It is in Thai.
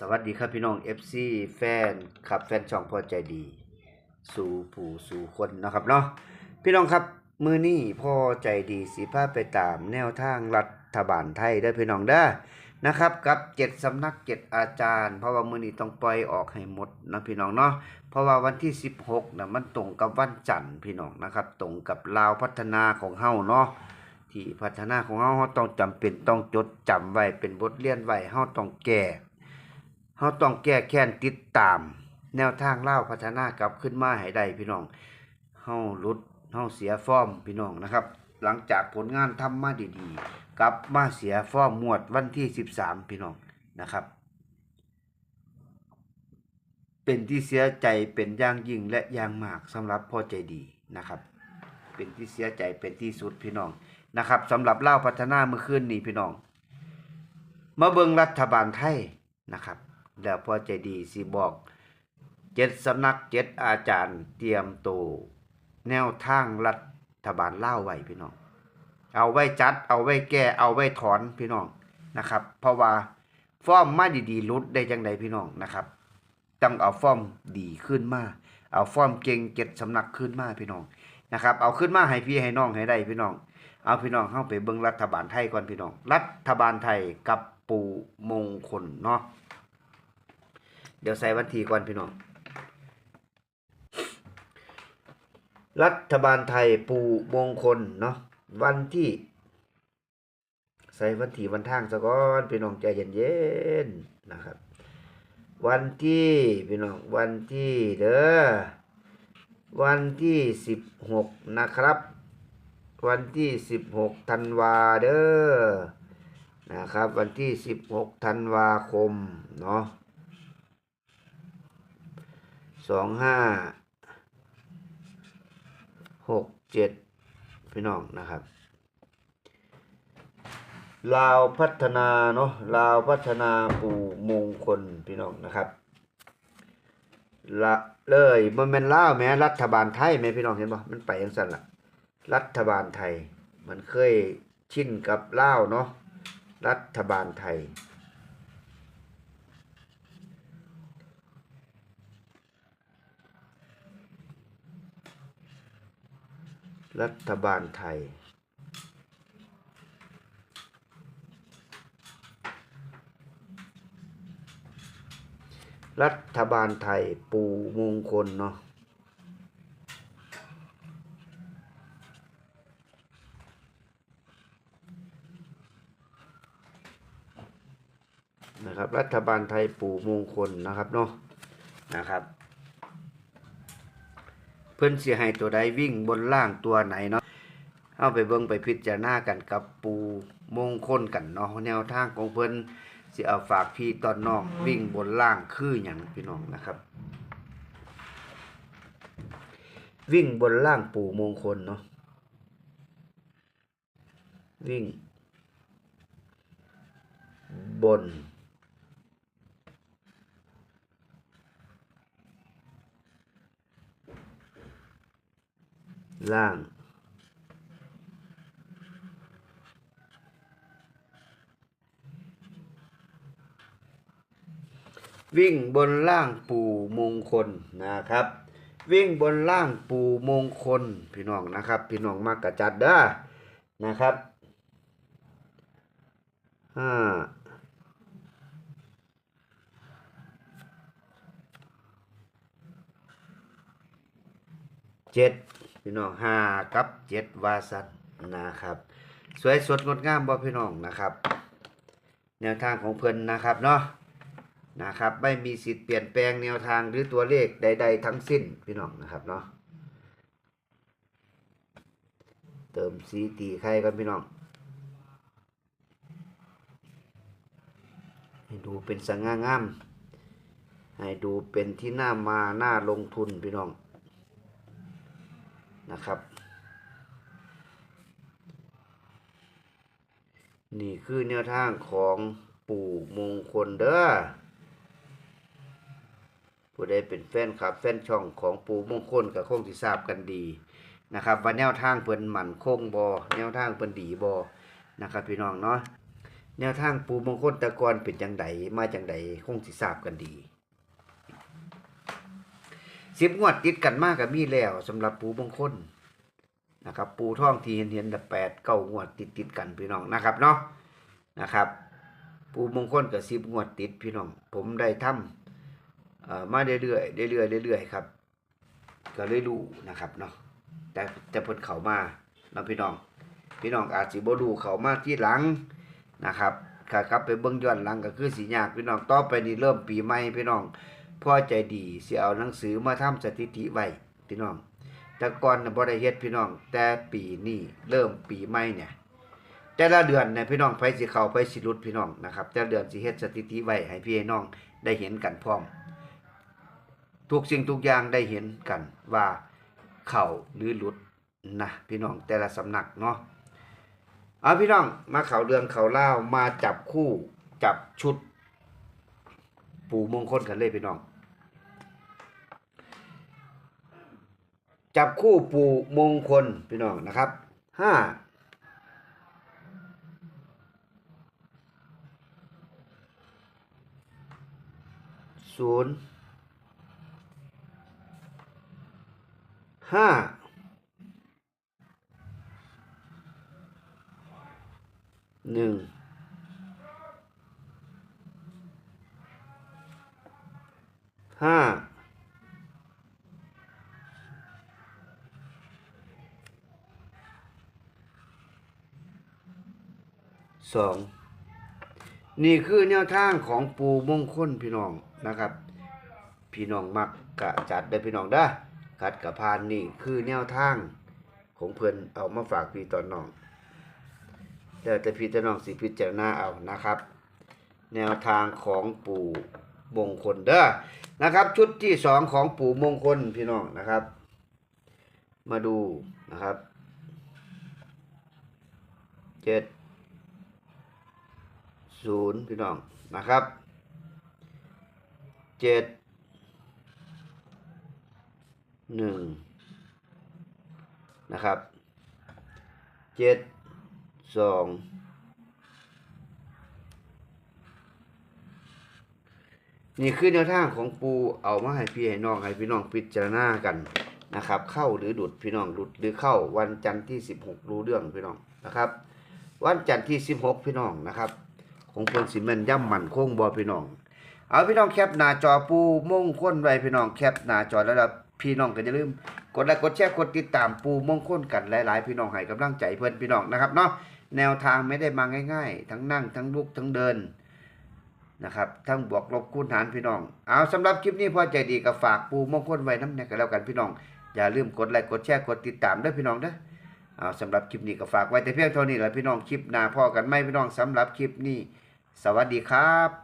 สวัสดีครับพี่น้อง FC แฟนครับแฟนช่องพอใจดี สู่ผู้สู่คนนะครับเนาะพี่น้องครับมือนี้พอใจดีสีพาไปตามแนวทางรัฐบาลไทยได้พี่น้องเด้นะครับกับเจ็ดสำนักเจ็ดอาจารย์ เพราะว่ามือนี้ต้องปล่อยออกให้หมดนะพี่น้องเนาะเพราะว่าวันที่ 16นะมันตรงกับวันจันทร์พี่น้องนะครับตรงกับลาวพัฒนาของเฮาเนาะที่พัฒนาของเฮาเฮาต้องจำเป็นต้องจดจำไว้เป็นบทเรียนไว้เฮาต้องแก้ เฮาต้องแก้แค้นติดตาม แนวทางเล่าพัฒนากลับขึ้นมาให้ได้พี่น้องเฮาลุดเฮาเสียฟอร์มพี่น้องนะครับ หลังจากผลงานทำมาดีๆ กลับมาเสียฟอร์มหมวดวันที่ 13 พี่น้องนะครับ เป็นที่เสียใจเป็นอย่างยิ่งและอย่างมากสำหรับพ่อใจดีนะครับ เป็นที่เสียใจเป็นที่สุดพี่น้องนะครับสำหรับเล่าพัฒนาเมื่อคืนนี้พี่น้องมาเบิงรัฐบาลไทยนะครับ แล้วพอใจดีสิบอกเจ็ดสำนักเจ็ดอาจารย์เตรียมโตวแนวทางรัฐบาลเล่าไว้พี่น้อง เอาไว้จัด เอาไว้แก้ เอาไว้ถอนพี่น้องนะครับ เพราะว่าฟอร์มมาดีๆลุดได้จังใดพี่น้องนะครับต้องเอาฟอร์มดีขึ้นมา เอาฟอร์มเก่งเจ็ดสำนักขึ้นมาพี่น้องนะครับ เอาขึ้นมาให้พี่ให้น้องให้ได้พี่น้อง เอาพี่น้องเข้าไปเบิ่งรัฐบาลไทยก่อนพี่น้อง รัฐบาลไทยกับปูมงคลเนาะ เดี๋ยวใส่วันที่ก่อนพี่น้อง รัฐบาลไทยปูมงคลเนาะวันที่ ใส่วันที่วันทางซะก่อนพี่น้องใจเย็นๆนะครับ วันที่พี่น้องวันที่เด้อวันที่สิบหกนะครับ วันที่สิบหกธันวาเด้อนะครับ วันที่สิบหกธันวาคมเนาะ สองห้าหกเจ็ดพี่น้องนะครับลาวพัฒนาเนาะลาวพัฒนาปู่มงคลพี่น้องนะครับละเลยมันเป็นลาวแม้รัฐบาลไทยแม่พี่น้องเห็นป่ะมันไปยังสั่นละรัฐบาลไทย มันเคยชินกับลาวเนาะรัฐบาลไทย รัฐบาลไทย รัฐบาลไทยปูมงคลเนาะนะครับรัฐบาลไทยปู่มงคลนะครับเนาะนะครับ พิ่นสิให้ตัวใดวิ่งบนล่างตัวไหนเนาะเอาไปเบิ่งไปพิจารณากันกับปูมงคลกันเนาะแนวทางของเพิ่นสิเอาฝากพี่ตอนน้องวิ่งบนล่างคือหยังพี่น้องนะครับ วิ่งบนล่างปู่มงคลเนาะวิ่ง บน ล่าง วิ่งบนล่างปู่มงคลนะครับ วิ่งบนล่างปู่มงคลพี่น้องนะครับ พี่น้องมากกระจัดด้อนะครับห้าเจ็ด พี่น้องห้ากับเจ็ดวาสันนะครับ สวยสดงดงามบ่พี่น้องนะครับ แนวทางของเพิ่นนะครับเนาะนะครับ ไม่มีสิทธิ์เปลี่ยนแปลงแนวทางหรือตัวเลขใด ๆ ทั้งสิ้นพี่น้องนะครับเนาะเติมสีตีไข่กันพี่น้องให้ดูเป็นสง่างาม ให้ดูเป็นที่น่ามาน่าลงทุนพี่น้อง นะครับ นี่คือแนวทางของปู่มงคลเด้อผู้ใดเป็นแฟนคลับ แฟนช่องของปู่มงคลก็คงสิทราบกันดีนะครับ ว่าแนวทางเพิ่นหมั่นคงบ่แนวทางเพิ่นดีบ่นะครับพี่น้องเนาะแนวทางปูมงคลตะกอนเป็นจังไดมาจังไดคงสิทราบกันดี สิบงวดติดกันมากกับมีแล้วสำหรับปูมงคลนะครับ ปูท่องที่เห็นเห็นแต่แปดเก้างวดติดติดกันพี่น้องนะครับเนาะนะครับ ปูมงคลกับสิบงวดติดพี่น้อง ผมได้ทำเอ่อมาเรื่อยๆเรื่อยๆเรื่อยๆครับ ก็เลยรู้นะครับเนาะแต่แต่เพิ่นเขามาเนาะพี่น้อง พี่น้องอาจสิบ่รู้เขามาที่หลังนะครับถ้ากลับไปเบิ่งย้อนหลังก็คือสิยากพี่น้องต่อไปนี่เริ่มปีใหม่พี่น้อง พ่อใจดีสิเอาหนังสือมาทำสถิติไว้พี่น้อง แต่ก่อนน่ะบ่ได้เฮ็ดพี่น้อง แต่ปีนี้เริ่มปีใหม่เนี่ย แต่ละเดือนเนี่ยพี่น้องไปสิเข้าไปสิหลุดพี่น้องนะครับ แต่ละเดือนสิเฮ็ดสถิติไว้ให้พี่ให้น้องได้เห็นกันพร้อม ทุกสิ่งทุกอย่างได้เห็นกันว่าเข้าหรือหลุดนะพี่น้องแต่ละสำนักเนาะเอาพี่น้องมาเข่าเรื่องเข่าเล่ามาจับคู่จับชุด ปู่มงคลกันเลยพี่น้อง จับคู่ปู่มงคลพี่น้องนะครับห้าศูนย์ห้าหนึ่งห้า สองนี่คือแนวทางของปูมงคลพี่น้องนะครับ พี่น้องมักกะจัดได้พี่น้องเด้อคัดกะพานนี่คือแนวทางของเพิ่อนเอามาฝากพี่ตอนน้องแล้วแต่พี่ตอนน้องสิพิจารณาเอานะครับ แนวทางของปู่มงคลเด้อนะครับ ชุดที่สองของปู่มงคลพี่น้องนะครับ มาดูนะครับเจ็ด ศูนย์พี่น้องนะครับเจ็ดหนึ่งนะครับเจ็ดสองนี่คือแนวทางของปูเอามาให้พี่ให้น้องให้พี่น้องพิจารณากันนะครับ เข้าหรือดุดพี่น้องดุดหรือเข้าวันจันทร์ที่สิบหกรู้เรื่องพี่น้องนะครับ วันจันทร์ที่สิบหกพี่น้องนะครับ ของเพิ่นสิแม่นย่ำมันคงบอพี่น้อง เอาพี่น้องแคปหน้าจอปูมงคลไว้พี่น้องแคปหน้าจอแล้วล่ะพี่น้องก็อย่าลืม กดไลค์กดแชร์กดติดตามปูมงคลกันหลาย ๆ พี่น้องให้กำลังใจเพื่อนพี่น้องนะครับเนาะแนวทางไม่ได้มาง่าย ๆ ทั้งนั่งทั้งลุกทั้งเดินนะครับทั้งบวกลบคูณหารพี่น้อง เอาสำหรับคลิปนี้พอใจดีก็ฝากปูมงคลไว้น้ำเนี่ยกันแล้วกันพี่น้อง อย่าลืมกดไลค์กดแชร์กดติดตามด้วยพี่น้องเด้อเอาสำหรับคลิปนี้ก็ฝากไว้แต่เพียงเท่านี้แหละพี่น้องคลิปหน้าพอกันไหมพี่น้องสำหรับคลิปนี้ สวัสดีครับ